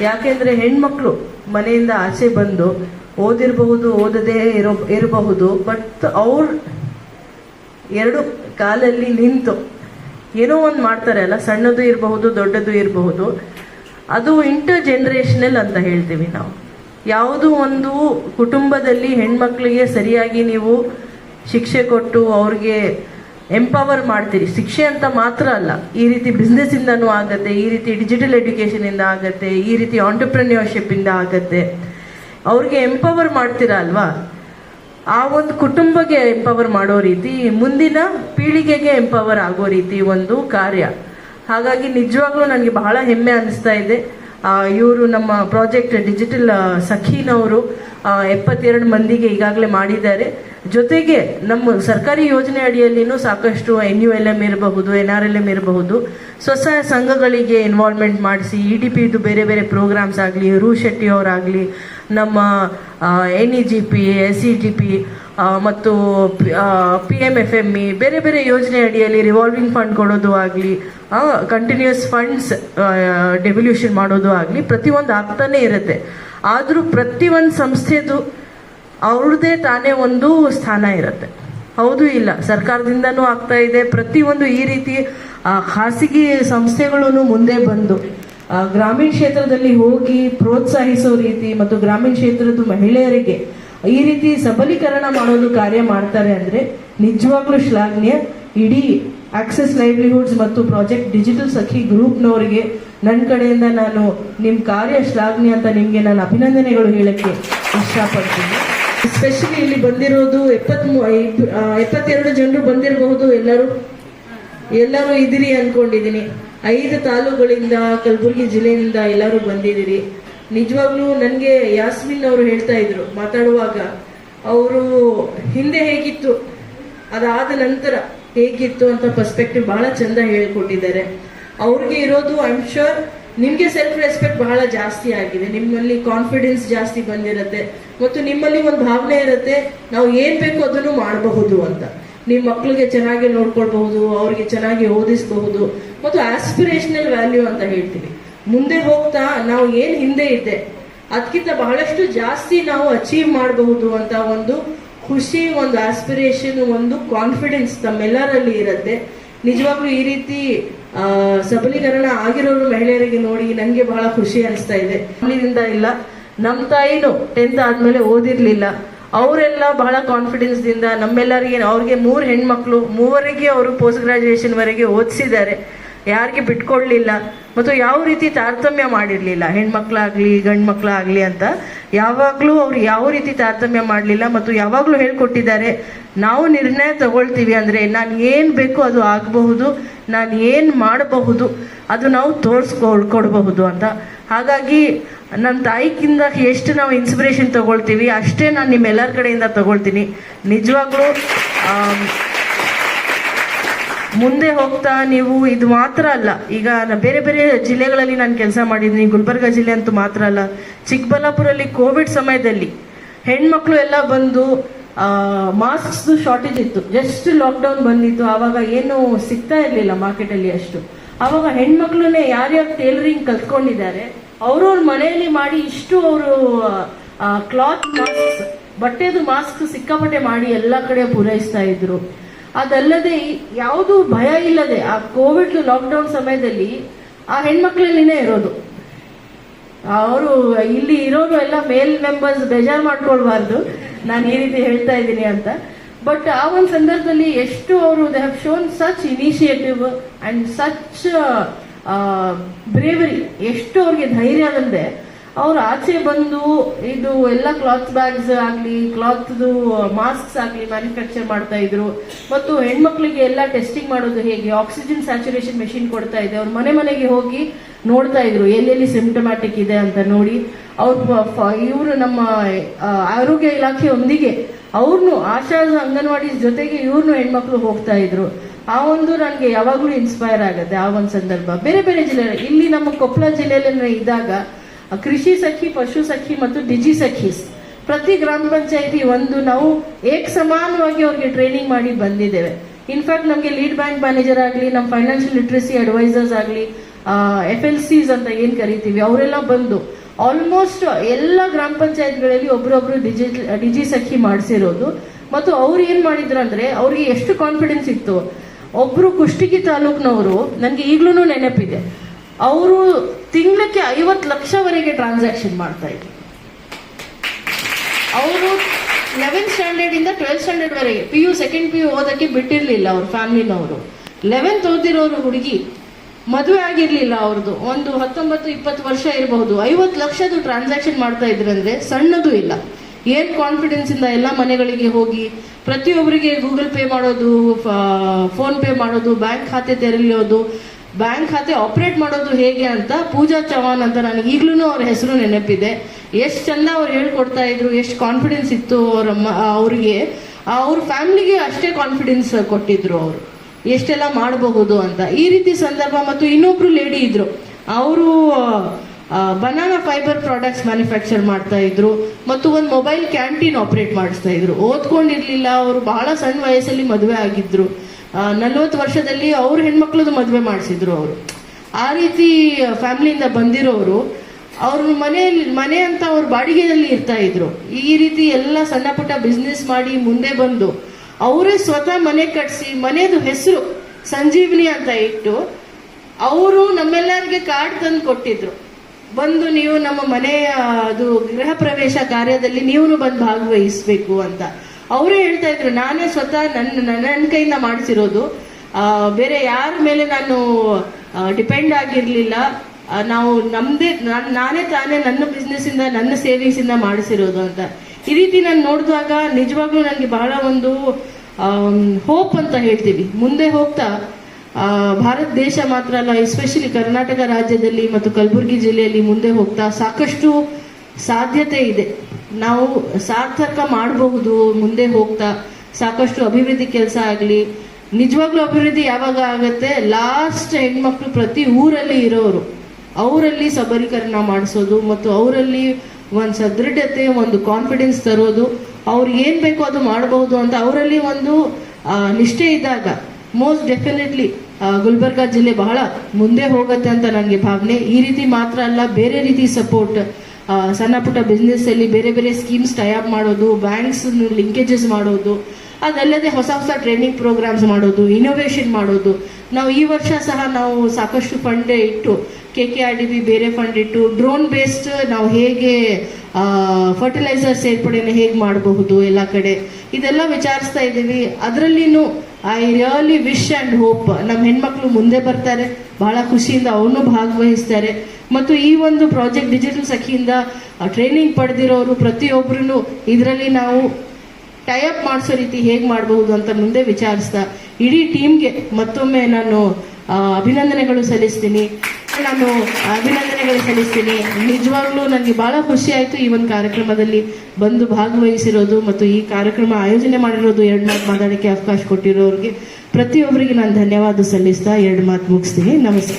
ಯಾಕೆಂದ್ರೆ ಹೆಣ್ಮಕ್ಳು ಮನೆಯಿಂದ ಆಚೆ ಬಂದು ಓದಿರಬಹುದು, ಓದದೇ ಇರೋ, ಇರಬಹುದು ಬಟ್ ಅವ್ರ ಎರಡು ಕಾಲಲ್ಲಿ ನಿಂತು ಏನೋ ಒಂದು ಮಾಡ್ತಾರೆ ಅಲ್ಲ, ಸಣ್ಣದು ಇರಬಹುದು, ದೊಡ್ಡದು ಇರಬಹುದು. ಅದು ಇಂಟರ್ ಜನ್ರೇಷನಲ್ ಅಂತ ಹೇಳ್ತೀವಿ ನಾವು. ಯಾವುದು ಒಂದು ಕುಟುಂಬದಲ್ಲಿ ಹೆಣ್ಮಕ್ಳಿಗೆ ಸರಿಯಾಗಿ ನೀವು ಶಿಕ್ಷೆ ಕೊಟ್ಟು ಅವ್ರಿಗೆ ಎಂಪವರ್ ಮಾಡ್ತೀರಿ. ಶಿಕ್ಷೆ ಅಂತ ಮಾತ್ರ ಅಲ್ಲ. ಈ ರೀತಿ ಬಿಸ್ನೆಸ್ ಇಂದನೂ ಆಗತ್ತೆ, ಈ ರೀತಿ ಡಿಜಿಟಲ್ ಇಂದ ಆಗತ್ತೆ, ಈ ರೀತಿ ಆಂಟರ್ಪ್ರಿನ್ಯೂರ್ಶಿಪ್ ಇಂದ ಆಗತ್ತೆ. ಅವ್ರಿಗೆ ಎಂಪವರ್ ಮಾಡ್ತೀರಾ ಅಲ್ವಾ? ಆ ಒಂದು ಕುಟುಂಬಕ್ಕೆ ಎಂಪವರ್ ಮಾಡೋ ರೀತಿ, ಮುಂದಿನ ಪೀಳಿಗೆಗೆ ಎಂಪವರ್ ಆಗೋ ರೀತಿ ಒಂದು ಕಾರ್ಯ. ಹಾಗಾಗಿ ನಿಜವಾಗ್ಲೂ ನನಗೆ ಬಹಳ ಹೆಮ್ಮೆ ಅನಿಸ್ತಾ ಇದೆ. ಇವರು ನಮ್ಮ ಪ್ರಾಜೆಕ್ಟ್ ಡಿಜಿಟಲ್ ಸಖೀನವರು ಎಪ್ಪತ್ತೆರಡು ಮಂದಿಗೆ ಈಗಾಗಲೇ ಮಾಡಿದ್ದಾರೆ. ಜೊತೆಗೆ ನಮ್ಮ ಸರ್ಕಾರಿ ಯೋಜನೆ ಅಡಿಯಲ್ಲಿನೂ ಸಾಕಷ್ಟು ಎನ್ ಯು ಎಲ್ ಎಂ ಇರಬಹುದು ಎನ್ ಆರ್ ಎಲ್ ಎಂ ಇರಬಹುದು. ಸ್ವಸಹಾಯ ಸಂಘಗಳಿಗೆ ಇನ್ವಾಲ್ವ್ಮೆಂಟ್ ಮಾಡಿಸಿ ಇ ಡಿ ಪಿದು ಬೇರೆ ಬೇರೆ ಪ್ರೋಗ್ರಾಮ್ಸ್ ಆಗಲಿ, ರೂ ಶೆಟ್ಟಿ ಅವರಾಗಲಿ ನಮ್ಮ N E G P S E G P ಮತ್ತು P M F M E ಬೇರೆ ಬೇರೆ ಯೋಜನೆ ಅಡಿಯಲ್ಲಿ ರಿವಾಲ್ವಿಂಗ್ ಫಂಡ್ ಕೊಡೋದು ಆಗಲಿ ಕಂಟಿನ್ಯೂಸ್ ಫಂಡ್ಸ್ ಡೆವಲ್ಯೂಷನ್ ಮಾಡೋದು ಆಗಲಿ, ಪ್ರತಿಯೊಂದು ಆಗ್ತಾನೆ ಇರುತ್ತೆ. ಆದರೂ ಪ್ರತಿ ಒಂದು ಸಂಸ್ಥೆದು ಅವ್ರದ್ದೇ ತಾನೇ ಒಂದು ಸ್ಥಾನ ಇರುತ್ತೆ. ಹೌದು ಇಲ್ಲ, ಸರ್ಕಾರದಿಂದನೂ ಆಗ್ತಾ ಇದೆ. ಪ್ರತಿಯೊಂದು ಈ ರೀತಿ ಖಾಸಗಿ ಸಂಸ್ಥೆಗಳೂ ಮುಂದೆ ಬಂದು ಗ್ರಾಮೀಣ ಕ್ಷೇತ್ರದಲ್ಲಿ ಹೋಗಿ ಪ್ರೋತ್ಸಾಹಿಸೋ ರೀತಿ ಮತ್ತು ಗ್ರಾಮೀಣ ಕ್ಷೇತ್ರದ ಮಹಿಳೆಯರಿಗೆ ಈ ರೀತಿ ಸಬಲೀಕರಣ ಮಾಡೋದು ಕಾರ್ಯ ಮಾಡ್ತಾರೆ ಅಂದ್ರೆ ನಿಜವಾಗ್ಲೂ ಶ್ಲಾಘನೀಯ. ಇಡೀ ಆಕ್ಸೆಸ್ ಲೈವ್ಲಿಹುಡ್ಸ್ ಮತ್ತು ಪ್ರಾಜೆಕ್ಟ್ ಡಿಜಿಟಲ್ ಸಖಿ ಗ್ರೂಪ್ನವರಿಗೆ ನನ್ನ ಕಡೆಯಿಂದ ನಾನು ನಿಮ್ಮ ಕಾರ್ಯ ಶ್ಲಾಘನೀಯ ಅಂತ ನಿಮಗೆ ನಾನು ಅಭಿನಂದನೆಗಳು ಹೇಳಕ್ಕೆ ಇಷ್ಟಪಡ್ತೀನಿ. ಎಸ್ಪೆಷಲಿ ಇಲ್ಲಿ ಬಂದಿರೋದು ಎಪ್ಪತ್ಮೂ ಎಪ್ಪತ್ತೆರಡು ಜನರು ಬಂದಿರಬಹುದು ಎಲ್ಲರೂ. ಎಲ್ಲರೂ ಇದ್ದೀರಿ ಅಂದ್ಕೊಂಡಿದ್ದೀನಿ ಐದು ತಾಲೂಕುಗಳಿಂದ, ಕಲಬುರಗಿ ಜಿಲ್ಲೆಯಿಂದ ಎಲ್ಲರೂ ಬಂದಿದ್ದೀರಿ ನಿಜವಾಗ್ಲೂ ನನಗೆ ಯಾಸ್ಮಿನ್ ಅವರು ಹೇಳ್ತಾ ಇದ್ರು, ಮಾತಾಡುವಾಗ. ಅವರು ಹಿಂದೆ ಹೇಗಿತ್ತು, ಅದಾದ ನಂತರ ಹೇಗಿತ್ತು ಅಂತ ಪರ್ಸ್ಪೆಕ್ಟಿವ್ ಬಹಳ ಚಂದ ಹೇಳಿಕೊಟ್ಟಿದ್ದಾರೆ. ಅವ್ರಿಗೆ ಇರೋದು ಐ ಆಮ್ ಶೋರ್ ನಿಮಗೆ ಸೆಲ್ಫ್ ರೆಸ್ಪೆಕ್ಟ್ ಬಹಳ ಜಾಸ್ತಿ ಆಗಿದೆ. ನಿಮ್ಮಲ್ಲಿ ಕಾನ್ಫಿಡೆನ್ಸ್ ಜಾಸ್ತಿ ಬಂದಿರುತ್ತೆ. ಮತ್ತು ನಿಮ್ಮಲ್ಲಿ ಒಂದು ಭಾವನೆ ಇರುತ್ತೆ, ನಾವು ಏನ್ ಬೇಕು ಅದನ್ನು ಮಾಡಬಹುದು ಅಂತ. ನಿಮ್ಮ ಮಕ್ಕಳಿಗೆ ಚೆನ್ನಾಗಿ ನೋಡ್ಕೊಳ್ಬಹುದು, ಅವ್ರಿಗೆ ಚೆನ್ನಾಗಿ ಓದಿಸಬಹುದು, ಮತ್ತು ಆಸ್ಪಿರೇಷನಲ್ ವ್ಯಾಲ್ಯೂ ಅಂತ ಹೇಳ್ತೀವಿ ಮುಂದೆ ಹೋಗ್ತಾ ನಾವು ಏನು ಹಿಂದೆ ಇದ್ದೆ ಅದಕ್ಕಿಂತ ಬಹಳಷ್ಟು ಜಾಸ್ತಿ ನಾವು ಅಚೀವ್ ಮಾಡಬಹುದು ಅಂತ ಒಂದು ಖುಷಿ, ಒಂದು ಆಸ್ಪಿರೇಷನ್ ಒಂದು ಕಾನ್ಫಿಡೆನ್ಸ್ ತಮ್ಮೆಲ್ಲರಲ್ಲಿ ಇರುತ್ತೆ. ನಿಜವಾಗ್ಲೂ ಈ ರೀತಿ ಸಬಲೀಕರಣ ಆಗಿರೋರು ಮಹಿಳೆಯರಿಗೆ ನೋಡಿ ನನಗೆ ಬಹಳ ಖುಷಿ ಅನಿಸ್ತಾ ಇದೆ. ಅಲ್ಲಿಂದ ಇಲ್ಲ. ನಮ್ಮ ತಾಯಿನೂ ಟೆಂತ್ ಆದ್ಮೇಲೆ ಓದಿರ್ಲಿಲ್ಲ. ಅವರೆಲ್ಲ ಬಹಳ ಕಾನ್ಫಿಡೆನ್ಸ್ ದಿಂದ ನಮ್ಮೆಲ್ಲರಿಗೆ ಅವ್ರಿಗೆ ಮೂರು ಹೆಣ್ಮಕ್ಳು, ಮೂವರಿಗೆ ಅವರು ಪೋಸ್ಟ್ ಗ್ರಾಜುಯೇಷನ್ ವರೆಗೆ ಓದಿಸಿದ್ದಾರೆ. ಯಾರಿಗೆ ಬಿಟ್ಕೊಳ್ಲಿಲ್ಲ ಮತ್ತು ಯಾವ ರೀತಿ ತಾರತಮ್ಯ ಮಾಡಿರಲಿಲ್ಲ. ಹೆಣ್ಮಕ್ಳಾಗ್ಲಿ ಗಂಡು ಮಕ್ಕಳಾಗಲಿ ಅಂತ ಯಾವಾಗಲೂ ಅವ್ರು ಯಾವ ರೀತಿ ತಾರತಮ್ಯ ಮಾಡಲಿಲ್ಲ ಮತ್ತು ಯಾವಾಗಲೂ ಹೇಳ್ಕೊಟ್ಟಿದ್ದಾರೆ, ನಾವು ನಿರ್ಣಯ ತಗೊಳ್ತೀವಿ ಅಂದರೆ ನಾನು ಏನು ಬೇಕು ಅದು ಆಗಬಹುದು, ನಾನು ಏನು ಮಾಡಬಹುದು, ಅದು ನಾವು ತೋರಿಸ್ಕೊ ಕೊಡಬಹುದು ಅಂತ. ಹಾಗಾಗಿ ನನ್ನ ತಾಯಿಕಿಂದ ಎಷ್ಟು ನಾವು ಇನ್ಸ್ಪಿರೇಷನ್ ತಗೊಳ್ತೀವಿ, ಅಷ್ಟೇ ನಾನು ನಿಮ್ಮೆಲ್ಲರ ಕಡೆಯಿಂದ ತಗೊಳ್ತೀನಿ. ನಿಜವಾಗ್ಲೂ ಮುಂದೆ ಹೋಗ್ತಾ ನೀವು ಇದು ಮಾತ್ರ ಅಲ್ಲ. ಈಗ ಬೇರೆ ಬೇರೆ ಜಿಲ್ಲೆಗಳಲ್ಲಿ ನಾನು ಕೆಲಸ ಮಾಡಿದ್ದೀನಿ ಗುಲ್ಬರ್ಗ ಜಿಲ್ಲೆ ಅಂತೂ ಮಾತ್ರ ಅಲ್ಲ. ಚಿಕ್ಕಬಳ್ಳಾಪುರಲ್ಲಿ ಕೋವಿಡ್ ಸಮಯದಲ್ಲಿ ಹೆಣ್ಮಕ್ಳು ಎಲ್ಲ ಬಂದು ಮಾಸ್ಕ್ಸ್ ಶಾರ್ಟೇಜ್ ಇತ್ತು. ಜಸ್ಟ್ ಲಾಕ್ಡೌನ್ ಬಂದಿತ್ತು. ಆವಾಗ ಏನು ಸಿಗ್ತಾ ಇರಲಿಲ್ಲ ಮಾರ್ಕೆಟಲ್ಲಿ ಅಷ್ಟು. ಆವಾಗ ಹೆಣ್ಮಕ್ಳನ್ನೇ ಯಾರ್ಯಾರು ಟೇಲರಿಂಗ್ ಕಲ್ತ್ಕೊಂಡಿದ್ದಾರೆ, ಅವ್ರವ್ರ ಮನೆಯಲ್ಲಿ ಮಾಡಿ ಇಷ್ಟು ಅವರು ಕ್ಲಾತ್ ಮಾಸ್ಕ್ ಬಟ್ಟೆದು ಮಾಸ್ಕ್ ಸಿಕ್ಕಾಪಟ್ಟೆ ಮಾಡಿ ಎಲ್ಲ ಕಡೆ ಪೂರೈಸ್ತಾ ಇದ್ರು. ಅದಲ್ಲದೆ ಯಾವುದು ಭಯ ಇಲ್ಲದೆ ಆ ಕೋವಿಡ್ ಲಾಕ್ಡೌನ್ ಸಮಯದಲ್ಲಿ ಆ ಹೆಣ್ಮಕ್ಳಲ್ಲಿನೇ ಇರೋದು. ಅವರು ಇಲ್ಲಿ ಇರೋರು ಎಲ್ಲ ಮೇಲ್ ಮೆಂಬರ್ಸ್ ಬೇಜಾರು ಮಾಡ್ಕೊಳ್ಬಾರ್ದು. ನಾನು ಈ ರೀತಿ ಹೇಳ್ತಾ ಇದ್ದೀನಿ ಅಂತ. ಬಟ್ ಆ ಒಂದು ಸಂದರ್ಭದಲ್ಲಿ ಎಷ್ಟು ಅವರು they have shown such initiative and such bravery ಎಷ್ಟು ಅವ್ರಿಗೆ ಧೈರ್ಯ ಅಲ್ಲದೆ ಅವ್ರು ಆಚೆ ಬಂದು ಇದು ಎಲ್ಲ ಕ್ಲಾತ್ ಬ್ಯಾಗ್ಸ್ ಆಗಲಿ ಕ್ಲಾತ್ದು ಮಾಸ್ಕ್ಸ್ ಆಗಲಿ ಮ್ಯಾನುಫ್ಯಾಕ್ಚರ್ ಮಾಡ್ತಾ ಇದ್ರು. ಮತ್ತು ಹೆಣ್ಮಕ್ಳಿಗೆ ಎಲ್ಲ ಟೆಸ್ಟಿಂಗ್ ಮಾಡೋದು ಹೇಗೆ? ಆಕ್ಸಿಜನ್ ಸ್ಯಾಚುರೇಷನ್ ಮೆಷಿನ್ ಕೊಡ್ತಾ ಇದೆ. ಅವ್ರ ಮನೆ ಮನೆಗೆ ಹೋಗಿ ನೋಡ್ತಾ ಇದ್ರು, ಎಲ್ಲೆಲ್ಲಿ ಸಿಂಪ್ಟಮ್ಯಾಟಿಕ್ ಇದೆ ಅಂತ ನೋಡಿ. ಅವ್ರು ಇವರು ನಮ್ಮ ಆರೋಗ್ಯ ಇಲಾಖೆಯೊಂದಿಗೆ ಅವ್ರನ್ನು ಆಶಾ ಅಂಗನವಾಡಿ ಜೊತೆಗೆ ಇವ್ರನ್ನು ಹೆಣ್ಮಕ್ಳು ಹೋಗ್ತಾ ಇದ್ರು. ಆ ಒಂದು ನನಗೆ ಯಾವಾಗಲೂ ಇನ್ಸ್ಪೈರ್ ಆಗುತ್ತೆ ಆ ಒಂದು ಸಂದರ್ಭ. ಬೇರೆ ಬೇರೆ ಜಿಲ್ಲೆ, ಇಲ್ಲಿ ನಮ್ಮ ಕೊಪ್ಪಳ ಜಿಲ್ಲೆಯಲ್ಲಿ ಇದ್ದಾಗ ಕೃಷಿ ಸಖಿ, ಪಶು ಸಖಿ ಮತ್ತು ಡಿಜಿ ಸಖೀಸ್. ಪ್ರತಿ ಗ್ರಾಮ ಪಂಚಾಯತಿ ಒಂದು ನಾವು ಏಕ ಸಮಾನವಾಗಿ ಅವ್ರಿಗೆ ಟ್ರೈನಿಂಗ್ ಮಾಡಿ ಬಂದಿದ್ದೇವೆ. ಇನ್ಫ್ಯಾಕ್ಟ್ ನಮಗೆ ಲೀಡ್ ಬ್ಯಾಂಕ್ ಮ್ಯಾನೇಜರ್ ಆಗಲಿ ನಮ್ಮ ಫೈನಾನ್ಷಿಯಲ್ ಲಿಟ್ರಸಿ ಅಡ್ವೈಸರ್ಸ್ ಆಗಲಿ ಎಫ್ ಎಲ್ ಸಿಸ್ ಅಂತ ಏನು ಕರಿತೀವಿ, ಅವರೆಲ್ಲ ಬಂದು ಆಲ್ಮೋಸ್ಟ್ ಎಲ್ಲ ಗ್ರಾಮ ಪಂಚಾಯತ್ಗಳಲ್ಲಿ ಒಬ್ರೊಬ್ರು ಡಿಜಿ ಡಿಜಿ ಸಖಿ ಮಾಡಿಸಿರೋದು. ಮತ್ತು ಅವ್ರು ಏನು ಮಾಡಿದ್ರು ಅಂದರೆ, ಅವ್ರಿಗೆ ಎಷ್ಟು ಕಾನ್ಫಿಡೆನ್ಸ್ ಇತ್ತು ಒಬ್ಬರು ಕುಷ್ಟಗಿ ತಾಲೂಕಿನವರು ನನಗೆ ಈಗಲೂ ನೆನಪಿದೆ. ಅವರು ತಿಂಗಳಕ್ಕೆ ಐವತ್ತು ಲಕ್ಷವರೆಗೆ ಟ್ರಾನ್ಸಾಕ್ಷನ್ ಮಾಡ್ತಾ ಇದ್ರು. ಅವರು ಲೆವೆಂತ್ ಸ್ಟ್ಯಾಂಡರ್ಡ್ ಇಂದ ಟ್ವೆಲ್ತ್ ಸ್ಟ್ಯಾಂಡರ್ಡ್ ವರೆಗೆ P U second P U ಓದಕ್ಕೆ ಬಿಟ್ಟಿರ್ಲಿಲ್ಲ ಅವ್ರ ಫ್ಯಾಮಿಲಿನವರು ಲೆವೆಂತ್ ಓದಿರೋರು ಹುಡುಗಿ ಮದುವೆ ಆಗಿರ್ಲಿಲ್ಲ ಅವ್ರದ್ದು ಒಂದು ಹತ್ತೊಂಬತ್ತು ಇಪ್ಪತ್ತು ವರ್ಷ ಇರಬಹುದು. ಐವತ್ತು ಲಕ್ಷದ್ದು ಟ್ರಾನ್ಸಾಕ್ಷನ್ ಮಾಡ್ತಾ ಇದ್ರಂದ್ರೆ ಸಣ್ಣದು ಇಲ್ಲ. ಏನ್ ಕಾನ್ಫಿಡೆನ್ಸ್ ಇಂದ ಎಲ್ಲ ಮನೆಗಳಿಗೆ ಹೋಗಿ ಪ್ರತಿಯೊಬ್ಬರಿಗೆ ಗೂಗಲ್ ಪೇ ಮಾಡೋದು ಫೋನ್ ಪೇ ಮಾಡೋದು ಬ್ಯಾಂಕ್ ಖಾತೆ ತೆರೆಯೋದು ಬ್ಯಾಂಕ್ ಖಾತೆ ಆಪರೇಟ್ ಮಾಡೋದು ಹೇಗೆ ಅಂತ ಪೂಜಾ ಚವಾನ್ ಅಂತ ನನಗೆ ಈಗಲೂ ಅವ್ರ ಹೆಸರು ನೆನಪಿದೆ. ಎಷ್ಟು ಚಂದ ಅವ್ರು ಹೇಳ್ಕೊಡ್ತಾ ಇದ್ರು, ಎಷ್ಟು ಕಾನ್ಫಿಡೆನ್ಸ್ ಇತ್ತು ಅವ್ರ ಅವ್ರಿಗೆ. ಅವ್ರ ಫ್ಯಾಮಿಲಿಗೆ ಅಷ್ಟೇ ಕಾನ್ಫಿಡೆನ್ಸ್ ಕೊಟ್ಟಿದ್ರು ಅವರು. ಎಷ್ಟೆಲ್ಲ ಮಾಡಬಹುದು ಅಂತ. ಈ ರೀತಿ ಸಂದರ್ಭ ಮತ್ತು ಇನ್ನೊಬ್ರು ಲೇಡಿ ಇದ್ರು. ಅವರು ಬನಾನಾ ಫೈಬರ್ ಪ್ರಾಡಕ್ಟ್ಸ್ ಮ್ಯಾನುಫ್ಯಾಕ್ಚರ್ ಮಾಡ್ತಾ ಇದ್ರು, ಮತ್ತು ಒಂದು ಮೊಬೈಲ್ ಕ್ಯಾಂಟೀನ್ ಆಪರೇಟ್ ಮಾಡಿಸ್ತಾ ಇದ್ರು. ಓದ್ಕೊಂಡಿರ್ಲಿಲ್ಲ, ಅವರು ಬಹಳ ಸಣ್ಣ ವಯಸ್ಸಲ್ಲಿ ಮದುವೆ ಆಗಿದ್ರು. ನಲ್ವತ್ತು ವರ್ಷದಲ್ಲಿ ಅವ್ರ ಹೆಣ್ಮಕ್ಳದ್ದು ಮದುವೆ ಮಾಡಿಸಿದ್ರು ಅವರು. ಆ ರೀತಿ ಫ್ಯಾಮಿಲಿಯಿಂದ ಬಂದಿರೋರು, ಅವ್ರ ಮನೆಯಲ್ಲಿ, ಮನೆ ಅಂತ ಅವ್ರ ಬಾಡಿಗೆಯಲ್ಲಿ ಇರ್ತಾ ಇದ್ರು. ಈ ರೀತಿ ಎಲ್ಲ ಸಣ್ಣ ಪುಟ್ಟ ಬಿಸ್ನೆಸ್ ಮಾಡಿ ಮುಂದೆ ಬಂದು, ಅವರೇ ಸ್ವತಃ ಮನೆ ಕಟ್ಸಿ ಮನೆಯದು ಹೆಸರು ಸಂಜೀವಿನಿ ಅಂತ ಇಟ್ಟು, ಅವರು ನಮ್ಮೆಲ್ಲರಿಗೆ ಕಾರ್ಡ್ ತಂದು ಕೊಟ್ಟಿದ್ರು. ಬಂದು ನೀವು ನಮ್ಮ ಮನೆಯ, ಅದು ಗೃಹ ಪ್ರವೇಶ ಕಾರ್ಯದಲ್ಲಿ ನೀವು ಬಂದು ಭಾಗವಹಿಸಬೇಕು ಅಂತ. ಅವರೇ ಹೇಳ್ತಾ ಇದ್ರು, ನಾನೇ ಸ್ವತಃ ನನ್ನ ನನ್ನ ಕೈಯಿಂದ ಮಾಡಿಸಿರೋದು. ಬೇರೆ ಯಾರ ಮೇಲೆ ನಾನು ಡಿಪೆಂಡ್ ಆಗಿರ್ಲಿಲ್ಲ. ನಾವು ನಮ್ದೇ ನಾನ್- ತಾನೇ ನನ್ನ ಬಿಸ್ನೆಸ್ ಇಂದ, ನನ್ನ ಸೇವಿಂಗ್ಸ್ ಇಂದ ಮಾಡಿಸಿರೋದು ಅಂತ. ಈ ರೀತಿ ನಾನು ನೋಡಿದಾಗ ನಿಜವಾಗ್ಲೂ ನನಗೆ ಬಹಳ ಒಂದು ಹೋಪ್ ಅಂತ ಹೇಳ್ತೀವಿ. ಮುಂದೆ ಹೋಗ್ತಾ ಭಾರತ ದೇಶ ಮಾತ್ರ ಅಲ್ಲ ಎಸ್ಪೆಷಲಿ ಕರ್ನಾಟಕ ರಾಜ್ಯದಲ್ಲಿ ಮತ್ತು ಕಲಬುರಗಿ ಜಿಲ್ಲೆಯಲ್ಲಿ ಮುಂದೆ ಹೋಗ್ತಾ ಸಾಕಷ್ಟು ಸಾಧ್ಯತೆ ಇದೆ. ನಾವು ಸಾರ್ಥಕ ಮಾಡಬಹುದು, ಮುಂದೆ ಹೋಗ್ತಾ ಸಾಕಷ್ಟು ಅಭಿವೃದ್ಧಿ ಕೆಲಸ ಆಗಲಿ. ನಿಜವಾಗ್ಲೂ ಅಭಿವೃದ್ಧಿ ಯಾವಾಗ ಆಗುತ್ತೆ? ಲಾಸ್ಟ್ ಹೆಣ್ಮಕ್ಳು ಪ್ರತಿ ಊರಲ್ಲಿ ಇರೋರು. ಅವರಲ್ಲಿ ಸಬಲೀಕರಣ ಮಾಡಿಸೋದು ಮತ್ತು ಅವರಲ್ಲಿ ಒಂದು ಸದೃಢತೆ, ಒಂದು ಕಾನ್ಫಿಡೆನ್ಸ್ ತರೋದು. ಅವ್ರು ಏನು ಬೇಕೋ ಅದು ಮಾಡಬಹುದು ಅಂತ ಅವರಲ್ಲಿ ಒಂದು ನಿಷ್ಠೆ ಇದ್ದಾಗ ಮೋಸ್ಟ್ ಡೆಫಿನೆಟ್ಲಿ ಗುಲ್ಬರ್ಗಾ ಜಿಲ್ಲೆ ಬಹಳ ಮುಂದೆ ಹೋಗುತ್ತೆ ಅಂತ ನನಗೆ ಭಾವನೆ. ಈ ರೀತಿ ಮಾತ್ರ ಅಲ್ಲ, ಬೇರೆ ರೀತಿ ಸಪೋರ್ಟ್ ಸಣ್ಣ ಪುಟ್ಟ ಬಿಸ್ನೆಸ್ಸಲ್ಲಿ ಬೇರೆ ಬೇರೆ ಸ್ಕೀಮ್ಸ್ ಟೈಅಪ್ ಮಾಡೋದು ಬ್ಯಾಂಕ್ಸ್ ಲಿಂಕೇಜಸ್ ಮಾಡೋದು, ಅದಲ್ಲದೆ ಹೊಸ ಹೊಸ ಟ್ರೈನಿಂಗ್ ಪ್ರೋಗ್ರಾಮ್ಸ್ ಮಾಡೋದು ಇನೋವೇಷನ್ ಮಾಡೋದು. ನಾವು ಈ ವರ್ಷ ಸಹ ನಾವು ಸಾಕಷ್ಟು ಫಂಡ್ ಇಟ್ಟು K K R D B ಬೇರೆ ಫಂಡ್ ಇಟ್ಟು ಡ್ರೋನ್ ಬೇಸ್ಡ್ ನಾವು ಹೇಗೆ ಫರ್ಟಿಲೈಸರ್ ಸೇರ್ಪಡೆಯನ್ನು ಹೇಗೆ ಮಾಡಬಹುದು ಎಲ್ಲ ಕಡೆ. ಇದೆಲ್ಲ ವಿಚಾರಿಸ್ತಾ ಇದ್ದೀವಿ. ಅದರಲ್ಲಿನೂ I really wish and hope ನಮ್ಮ ಹೆಣ್ಮಕ್ಳು ಮುಂದೆ ಬರ್ತಾರೆ. ಬಹಳ ಖುಷಿಯಿಂದ ಅವನು ಭಾಗವಹಿಸ್ತಾರೆ. ಮತ್ತು ಈ ಒಂದು ಪ್ರಾಜೆಕ್ಟ್ ಡಿಜಿಟಲ್ ಸಖಿಯಿಂದ ಟ್ರೈನಿಂಗ್ ಪಡೆದಿರೋರು ಪ್ರತಿಯೊಬ್ಬರೂ ಇದರಲ್ಲಿ ನಾವು ಟೈಅಪ್ ಮಾಡಿಸೋ ರೀತಿ ಹೇಗೆ ಮಾಡಬಹುದು ಅಂತ ಮುಂದೆ ವಿಚಾರಿಸ್ತಾ, ಇಡೀ ಟೀಮ್ಗೆ ಮತ್ತೊಮ್ಮೆ ನಾನು ಅಭಿನಂದನೆಗಳು ಸಲ್ಲಿಸ್ತೀನಿ. ನಾನು ಅಭಿನಂದನೆಗಳು ಸಲ್ಲಿಸ್ತೀನಿ. ನಿಜವಾಗ್ಲೂ ನನಗೆ ಬಹಳ ಖುಷಿ ಆಯಿತು ಈ ಒಂದು ಕಾರ್ಯಕ್ರಮದಲ್ಲಿ ಬಂದು ಭಾಗವಹಿಸಿರೋದು ಮತ್ತು ಈ ಕಾರ್ಯಕ್ರಮ ಆಯೋಜನೆ ಮಾಡಿರೋದು ಎರಡು ಮಾತು ಮಾತಾಡೋಕ್ಕೆ ಅವಕಾಶ ಕೊಟ್ಟಿರೋರಿಗೆ ಪ್ರತಿಯೊಬ್ಬರಿಗೆ ನಾನು ಧನ್ಯವಾದ ಸಲ್ಲಿಸ್ತಾ ಎರಡು ಮಾತು ಮುಗಿಸ್ತೀನಿ. ನಮಸ್ತೆ